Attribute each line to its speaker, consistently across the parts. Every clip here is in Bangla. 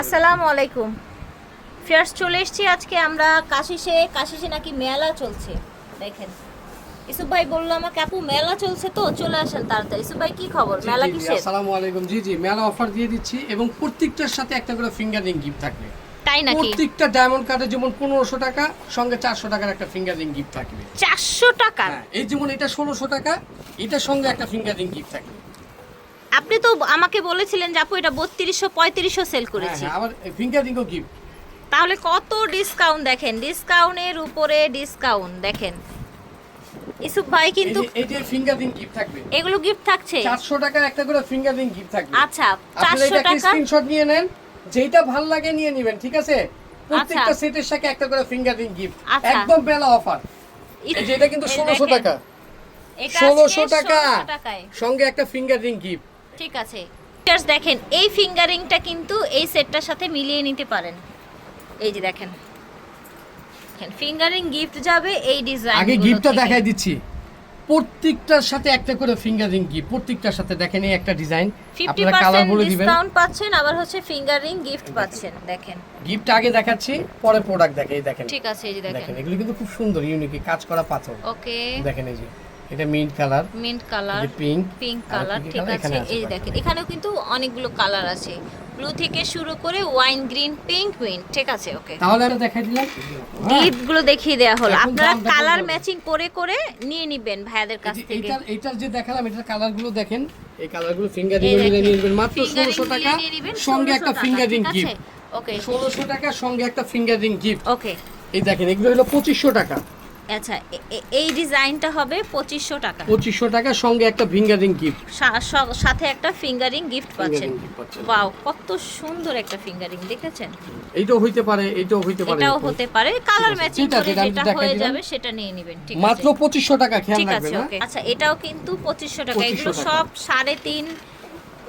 Speaker 1: আসসালামু আলাইকুম। ফিয়ার্স চলে এসেছি আজকে আমরা কাশিসে কাশিসে নাকি মেলা চলছে। দেখেন। ইসুফ ভাই বলল আমাকে আপু মেলা চলছে তো চলে আসেন তাড়াতাড়ি। ইসুফ ভাই কি খবর? মেলা কিসের?
Speaker 2: আসসালামু আলাইকুম। জি জি মেলা অফার দিয়ে দিচ্ছি এবং প্রত্যেকটার সাথে একটা করে ফিঙ্গারিং গিফট থাকবে।
Speaker 1: তাই নাকি?
Speaker 2: প্রত্যেকটা ডায়মন্ড কার্ডে যেমন পনেরোশো টাকা সঙ্গে চারশো টাকার একটা ফিঙ্গারিং গিফট থাকবে।
Speaker 1: চারশো টাকা?
Speaker 2: হ্যাঁ এই যেমন এটা ষোলোশো টাকা এটার সঙ্গে একটা ফিঙ্গারিং গিফট থাকবে।
Speaker 1: আপনি তো আমাকে বলেছিলেন যে আপু এটা বত্রিশশো পঁয়ত্রিশশো সেল
Speaker 2: হ্যাঁ
Speaker 1: করেছি।
Speaker 2: হ্যাঁ ফিঙ্গারিংও গিফট
Speaker 1: তাহলে কত ডিসকাউন্ট দেখেন? ডিসকাউন্টের উপরে ডিসকাউন্ট দেখেন। ইসুফ ভাই কিন্তু
Speaker 2: এই যে ফিঙ্গারিং গিফট থাকবে।
Speaker 1: এগুলো গিফট থাকছে।
Speaker 2: চারশো টাকার একটা করে ফিঙ্গারিং গিফট থাকবে।
Speaker 1: আচ্ছা
Speaker 2: আপনারা
Speaker 1: চারশো
Speaker 2: এটা
Speaker 1: টাকা
Speaker 2: স্ক্রিনশট নিয়ে নেন যেটা ভালো লাগে নিয়ে নেবেন ঠিক আছে? প্রত্যেকটা
Speaker 1: আচ্ছা।
Speaker 2: সেটের সাথে একটা করে ফিঙ্গারিং গিফট
Speaker 1: আচ্ছা।
Speaker 2: একদম মেলা অফার এই যে এটা কিন্তু
Speaker 1: এই
Speaker 2: ষোলোশো
Speaker 1: দেখেন,
Speaker 2: টাকা।
Speaker 1: এটা
Speaker 2: ষোলোশো
Speaker 1: আজকে
Speaker 2: টাকা সঙ্গে একটা ফিঙ্গারিং গিফট
Speaker 1: ঠিক আছে। দেখেন এই ফিঙ্গারিংটা কিন্তু এই সেটটার সাথে মিলিয়ে নিতে পারেন। এই যে দেখেন। ফিঙ্গারিং গিফট যাবে এই ডিজাইন
Speaker 2: আগে গিফটটা দেখাই দিচ্ছি। প্রত্যেকটার সাথে একটা করে ফিঙ্গারিং গিফট প্রত্যেকটার সাথে দেখেন এই একটা ডিজাইন আপনারা কালার বলে দিবেন।
Speaker 1: ডিসকাউন্ট পাচ্ছেন আবার হচ্ছে ফিঙ্গারিং গিফট পাচ্ছেন দেখেন।
Speaker 2: গিফট আগে দেখাচ্ছি পরে প্রোডাক্ট দেখে এই দেখেন।
Speaker 1: ঠিক আছে এই যে দেখেন।
Speaker 2: দেখেন এগুলো কিন্তু খুব সুন্দর ইউনিক কাজ করা পাথর।
Speaker 1: ওকে
Speaker 2: দেখেন এই যে। এটা mint colour
Speaker 1: mint colour
Speaker 2: pink
Speaker 1: pink colour ঠিক আছে এই দেখেন এখানেও কিন্তু অনেকগুলো কালার আছে। ব্লু থেকে শুরু করে ওয়াইন গ্রিন পিঙ্ক উইন ঠিক আছে ওকে
Speaker 2: তাহলে আমরা দেখাই দিলাম। হ্যাঁ।
Speaker 1: গুলো দেখিয়ে দেওয়া হলো। আপনারা কালার ম্যাচিং করে করে নিয়ে নিবেন ভাইয়াদের কাছ থেকে।
Speaker 2: এইটার এইটার যে দেখালাম এটার কালারগুলো দেখেন। এই কালারগুলো ফিঙ্গারিং নিয়ে নেবেন মাত্র
Speaker 1: fingering
Speaker 2: ষোলোশো টাকা। সঙ্গে একটা ফিঙ্গারিং গিফট
Speaker 1: ওকে
Speaker 2: ষোলোশো টাকা সঙ্গে একটা ফিঙ্গারিং গিফট
Speaker 1: ওকে
Speaker 2: এই দেখেন এগুলো হলো পঁচিশশো টাকা।
Speaker 1: আচ্ছা এই ডিজাইনটা হবে পঁচিশশো টাকা।
Speaker 2: পঁচিশশো টাকা সঙ্গে একটা ফিঙ্গারিং গিফট
Speaker 1: সাথে একটা ফিঙ্গারিং গিফট পাচ্ছেন। ওয়াও কত সুন্দর একটা ফিঙ্গারিং দেখেছেন?
Speaker 2: এইটাও হইতে পারে এইটাও হইতে পারে
Speaker 1: এটাও হতে পারে কালার ম্যাচিং করে যেটা হয়ে যাবে সেটা নিয়ে নেবেন ঠিক
Speaker 2: মাত্র পঁচিশশো টাকা খেয়াল রাখবেন হ্যাঁ?
Speaker 1: আচ্ছা এটাও কিন্তু পঁচিশশো টাকা
Speaker 2: 2500
Speaker 1: এগুলো সব সাড়ে তিন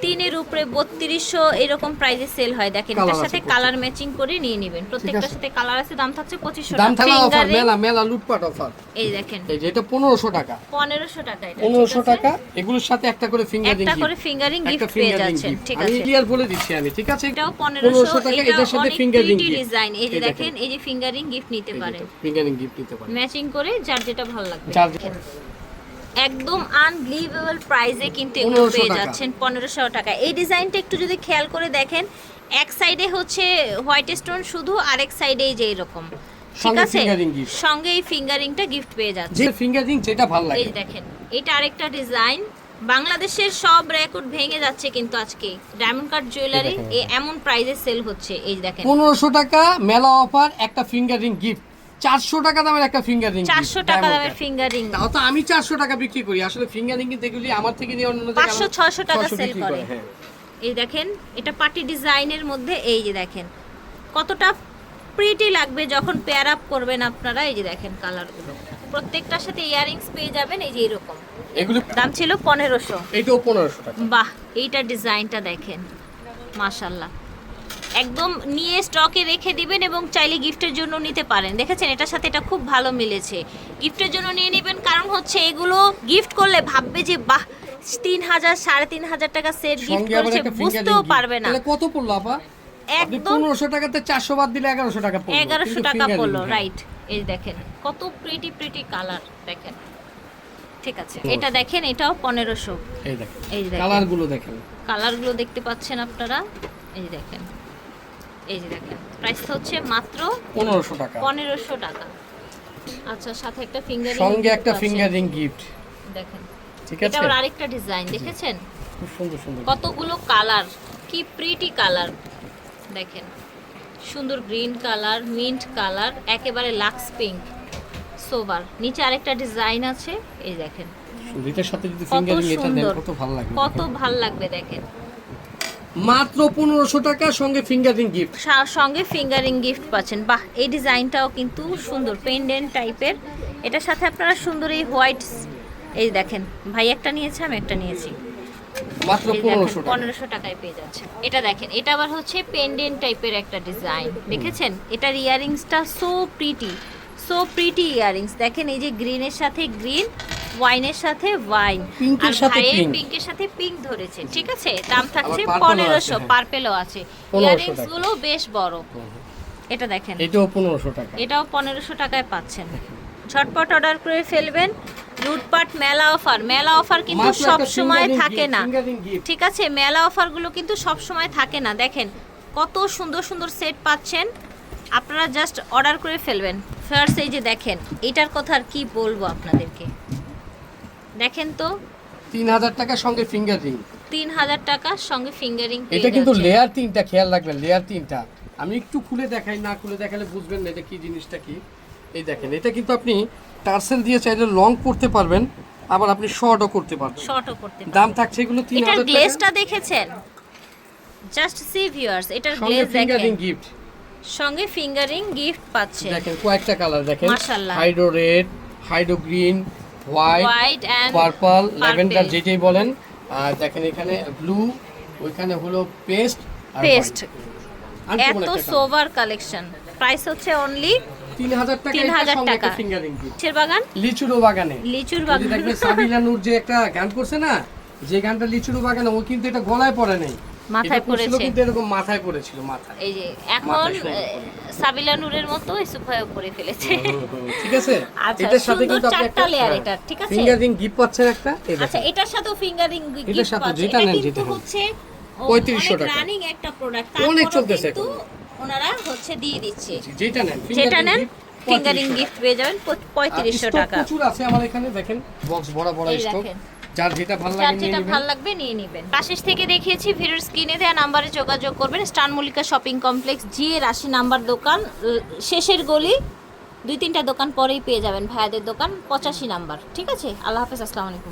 Speaker 1: তিনের উপরে বত্রিশশো এরকম প্রাইসে সেল হয়। দেখেন এটার সাথে কালার ম্যাচিং করে নিয়ে নেবেন। প্রত্যেকটার সাথে কালার আছে দাম থাকছে পঁচিশশো
Speaker 2: দাম
Speaker 1: টাকা
Speaker 2: অফার মেলা মেলা লুটপাট অফার
Speaker 1: এই দেখেন।
Speaker 2: এই যে এটা পনেরোশো টাকা।
Speaker 1: পনেরোশো টাকা এটা
Speaker 2: পনেরোশো টাকা এগুলোর সাথে একটা করে ফিঙ্গারিং
Speaker 1: একটা করে ফিঙ্গারিং গিফট পেয়ে যাচ্ছেন ঠিক
Speaker 2: আমি
Speaker 1: আছে?
Speaker 2: ক্লিয়ার বলে দিচ্ছি আমি ঠিক আছে?
Speaker 1: এটাও পনেরোশো
Speaker 2: টাকা
Speaker 1: এটা
Speaker 2: এটার সাথে ফিঙ্গারিং গিফট
Speaker 1: ডিজাইন এই যে দেখেন এই যে ফিঙ্গারিং গিফট নিতে পারেন।
Speaker 2: ফিঙ্গারিং গিফট নিতে পারেন।
Speaker 1: ম্যাচিং করে যার যেটা ভালো লাগবে। একদম আনবিলিভেবল প্রাইসে কিন্তু এগুলো পেয়ে যাচ্ছেন পনেরোশো টাকা। এই ডিজাইনটা একটু যদি খেয়াল করে দেখেন এক সাইডে হচ্ছে হোয়াইট স্টোন শুধু আরেক সাইডে এই যে এরকম। ঠিক আছে? সঙ্গে এই ফিঙ্গারিংটা গিফট পেয়ে যাচ্ছে।
Speaker 2: যে ফিঙ্গারিং যেটা ভালো
Speaker 1: এই
Speaker 2: লাগে।
Speaker 1: যে দেখেন এটা আরেকটা ডিজাইন বাংলাদেশের সব রেকর্ড ভেঙে যাচ্ছে কিন্তু আজকে। ডায়মন্ড কাট জুয়েলারি এমন প্রাইসে সেল হচ্ছে। এই দেখেন।
Speaker 2: পনেরোশো টাকা মেলা অফার একটা ফিঙ্গারিং গিফট চারশো টাকা দামের একটা ফিঙ্গারিং
Speaker 1: চারশো টাকা দামের ফিঙ্গারিং
Speaker 2: তাও তো আমি চারশো টাকা বিক্রি করি। আসলে ফিঙ্গারিং কিন্তু এগুলি আমার থেকে নিয়ে অন্য
Speaker 1: পাঁচশো ছয়শো টাকা সেল করে
Speaker 2: হ্যাঁ।
Speaker 1: এই দেখেন এটা পার্টি ডিজাইনের মধ্যে এই যে দেখেন কতটা প্রিটি লাগবে যখন পেয়ার আপ করবেন আপনারা এই যে দেখেন কালারগুলো প্রত্যেকটার সাথে ইয়ারিংস পেয়ে যাবেন এই যে এরকম।
Speaker 2: এগুলি
Speaker 1: দাম ছিল পনেরোশো।
Speaker 2: এইটাও পনেরোশো
Speaker 1: বাহ এইটার ডিজাইনটা দেখেন মাশাল্লাহ একদম নিয়ে স্টকে রেখে দিবেন এবং চাইলে গিফটের জন্য নিতে পারেন। দেখেছেন? এটার সাথে এটা খুব ভালো মিলেছে। গিফটের জন্য নিয়ে নেবেন কারণ হচ্ছে এগুলো গিফট করলে ভাববে যে বাহ তিন হাজার সাড়ে তিন হাজার টাকা সেট গিফট করেছে। বুঝতেও পারবে না।
Speaker 2: তাহলে কত পড়ল আপা?
Speaker 1: একদম
Speaker 2: পনেরোশো টাকাতে চারশো বাদ দিলে এগারোশো টাকা পড়ল।
Speaker 1: এগারোশো
Speaker 2: কিন্তু
Speaker 1: টাকা পড়ল। রাইট এই দেখেন কত প্রিটি প্রিটি কালার দেখেন। ঠিক আছে এটা দেখেন এটাও পনেরোশো।
Speaker 2: এই দেখেন
Speaker 1: এই দেখেন।
Speaker 2: কালার দেখেন।
Speaker 1: কালারগুলো দেখতে পাচ্ছেন আপনারা? এই দেখেন। এই যে দেখেন প্রাইসটা হচ্ছে মাত্র
Speaker 2: পনেরোশো টাকা।
Speaker 1: পনেরোশো টাকা। আচ্ছা সাথে একটা ফিঙ্গারিং
Speaker 2: সঙ্গে একটা ফিঙ্গারিং গিফট
Speaker 1: দেখেন
Speaker 2: ঠিক আছে?
Speaker 1: আবার আরেকটা ডিজাইন দেখেছেন?
Speaker 2: খুব সুন্দর সুন্দর।
Speaker 1: কতগুলো কালার কি প্রিটি কালার দেখেন সুন্দর গ্রিন কালার মিন্ট কালার একেবারে লাক্স পিঙ্ক সোবার নিচে আরেকটা ডিজাইন আছে এই দেখেন।
Speaker 2: এটার সাথে যদি ফিঙ্গারিং এটা দেন কত ভালো লাগবে
Speaker 1: কত ভালো লাগবে দেখেন।
Speaker 2: মাত্র পনেরোশো টাকা সঙ্গে ফিঙ্গারিং গিফট
Speaker 1: সঙ্গে ফিঙ্গারিং গিফট পাচ্ছেন। বাহ এই ডিজাইনটাও কিন্তু সুন্দর পেন্ডেন্ট টাইপের এটার সাথে আপনারা সুন্দর এই হোয়াইট এই দেখেন ভাই একটা নিয়েছে আমি একটা নিয়েছি।
Speaker 2: মাত্র পনেরোশো
Speaker 1: টাকায় পেয়ে যাচ্ছে এটা দেখেন এটা আবার হচ্ছে পেন্ডেন্ট টাইপের একটা ডিজাইন দেখেছেন? এটার ইয়ারিংসটা so pretty so pretty earrings দেখেন এই যে গ্রিনের সাথে গ্রিন ওয়াইনের সাথে ওয়াইন আর
Speaker 2: সাথে pink।
Speaker 1: পিঙ্কের সাথে পিঙ্ক ধরেছে ঠিক আছে? দাম থাকছে পনেরোশো
Speaker 2: হ্যাঁ।
Speaker 1: পার্পেলও আছে।
Speaker 2: 1500
Speaker 1: ইয়ারিংসগুলো বেশ বড়। এটা দেখেন।
Speaker 2: এটাও পনেরোশো টাকা।
Speaker 1: এটাও পনেরোশো টাকায় পাচ্ছেন। ঝটপট অর্ডার করে ফেলবেন। লুটপাট মেলা অফার মেলা অফার কিন্তু সব সময় থাকে না। ঠিক আছে? মেলা অফারগুলো কিন্তু সব সময় থাকে না। দেখেন কত সুন্দর সুন্দর সেট পাচ্ছেন। আপনারা জাস্ট অর্ডার করে ফেলবেন। ফার্স্ট এই যে দেখেন এটার কথা আর কি বলব আপনাদেরকে? দেখেন তো।
Speaker 2: তিন হাজার টাকার সঙ্গে ফিঙ্গার রিং
Speaker 1: তিন হাজার টাকার সঙ্গে ফিঙ্গারিং
Speaker 2: এটা কিন্তু লেয়ার তিনটা খেয়াল রাখবেন লেয়ার তিনটা। আমি একটু খুলে দেখাই না খুলে দেখালে বুঝবেন না এটা কি জিনিসটা কি। এই দেখেন এটা কিন্তু আপনি টার্সেল দিয়ে চাইলে লং করতে পারবেন আবার আপনি শর্টও করতে পারবেন।
Speaker 1: শর্টও করতে।
Speaker 2: দাম থাকছে এগুলো তিন
Speaker 1: এটার
Speaker 2: হাজার
Speaker 1: গ্লেজটা দেখেছেন? জাস্ট সি ভিউয়ার্স এটার
Speaker 2: সঙ্গে
Speaker 1: গ্লেজ
Speaker 2: ফিঙ্গারিং
Speaker 1: দেখেন
Speaker 2: গিফট
Speaker 1: সঙ্গে ফিঙ্গারিং গিফট পাচ্ছেন
Speaker 2: দেখেন কয়েকটা কালার দেখেন।
Speaker 1: মাশাআল্লাহ।
Speaker 2: Hydro red hydro green white purple lavender যেটাই বলেন। আর দেখেন এখানে ব্লু ওইখানে হলো পেস্ট
Speaker 1: পেস্ট এত সোভার কালেকশন প্রাইস হচ্ছে অনলি
Speaker 2: তিন হাজার টাকা
Speaker 1: 3000
Speaker 2: সঙ্গে
Speaker 1: টাকা।
Speaker 2: ফিঙ্গারিং
Speaker 1: লিচুর বাগান?
Speaker 2: লিচুরো বাগানে।
Speaker 1: লিচুর বাগান
Speaker 2: দেখবেন সাবিলা নূর যে একটা গান করছে না যে গানটা লিচুরো বাগানে ও কিন্তু এটা গলায় পড়ে নাই।
Speaker 1: মাথায় পড়েছে।
Speaker 2: কিন্তু এরকম মাথায় পড়েছিল মাথায়।
Speaker 1: এই যে এখন সাবিলা নূরের মতো সুফায় করে ফেলেছে।
Speaker 2: ঠিক আছে?
Speaker 1: আচ্ছা,
Speaker 2: এটার সাথে কিন্তু আপনি একটা
Speaker 1: layer এটা, ঠিক আছে?
Speaker 2: ফিঙ্গারিং গিফট পাচ্ছেন একটা
Speaker 1: আচ্ছা এটার সাথেও ফিঙ্গারিং
Speaker 2: এটার সাথে যেটা নেন, যেটা
Speaker 1: হচ্ছে
Speaker 2: 3500 টাকা।
Speaker 1: রানিং একটা প্রোডাক্ট
Speaker 2: অনেক চলতেছে
Speaker 1: কিন্তু ওনারা হচ্ছে দিয়ে দিচ্ছে।
Speaker 2: যেটা নেন
Speaker 1: যেটা নেন ফিঙ্গারিং গিফট পেয়ে যাবেন পঁয়ত্রিশশো টাকা।
Speaker 2: প্রচুর আছে আমার এখানে দেখেন বক্স বড় বড় স্টক। যার যেটা ভালো লাগে
Speaker 1: যেটা ভালো লাগবে নিয়ে নেবেন। পাশের থেকে দেখিয়েছি ভিডিওর স্ক্রিনে দেওয়া নাম্বারে যোগাযোগ করবেন। স্টান মল্লিকা শপিং কমপ্লেক্স জি এর আশি নাম্বার দোকান। শেষের গলি দুই তিনটা দোকান পরেই পেয়ে যাবেন ভাইয়াদের দোকান পঁচাশি নাম্বার ঠিক আছে? আল্লাহ হাফেজ আসসালামু আলাইকুম।